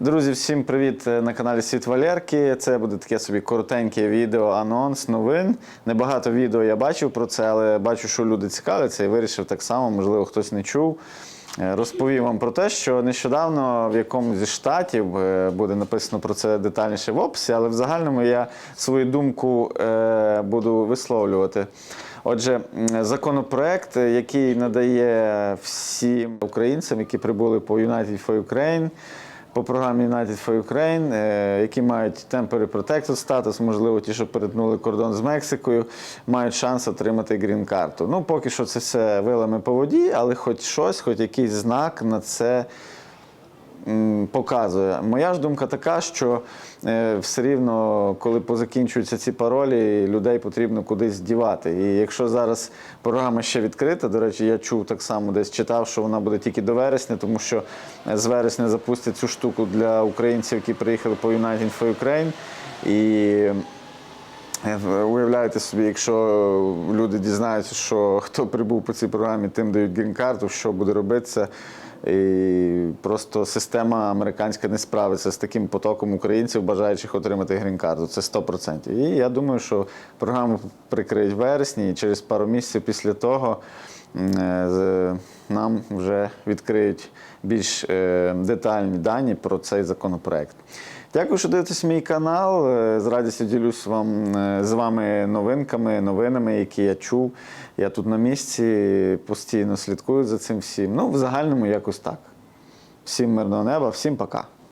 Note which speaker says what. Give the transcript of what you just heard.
Speaker 1: Друзі, всім привіт е, на каналі Світ Валерки. Це буде таке собі коротеньке відео, анонс новин. Небагато відео я бачив про це, але бачу, що люди цікавляться і вирішив так само, можливо, хтось не чув. Е, Розповім вам про те, що нещодавно в якомусь зі штатів е, буде написано про це детальніше в описі, але в загальному я свою думку буду висловлювати. Отже, законопроект, який надає всім українцям, які прибули по United for Ukraine, по програмі United for Ukraine, е, які мають temporary protected статус, можливо, ті, що перетнули кордон з Мексикою, мають шанс отримати грін-карту. Ну, поки що це все вилами по воді, але хоч щось, хоч якийсь знак на це показує. Моя ж думка така, що е, все рівно, коли позакінчуються ці паролі, людей потрібно кудись дівати. І якщо зараз програма ще відкрита, до речі, я чув так само, десь читав, що вона буде тільки до вересня, тому що е, з вересня запустять цю штуку для українців, які приїхали по United for Ukraine. І Уявляєте собі, якщо люди дізнаються, що хто прибув по цій програмі, тим дають грін-карту, що буде робитися. І просто система американська не справиться з таким потоком українців, бажаючих отримати грін-карту. Це 100%. І я думаю, що програму прикриють в вересні, і через пару місяців після того е, нам вже відкриють більш е, детальні дані про цей законопроект. Дякую, що дивитесь мій канал. Е, З радістю ділюсь вам е, з вами новинками, новинами, які я чув. Я тут на місці постійно слідкую за цим всім. Ну, в загальному якось так. Всім мирного неба, всім пока.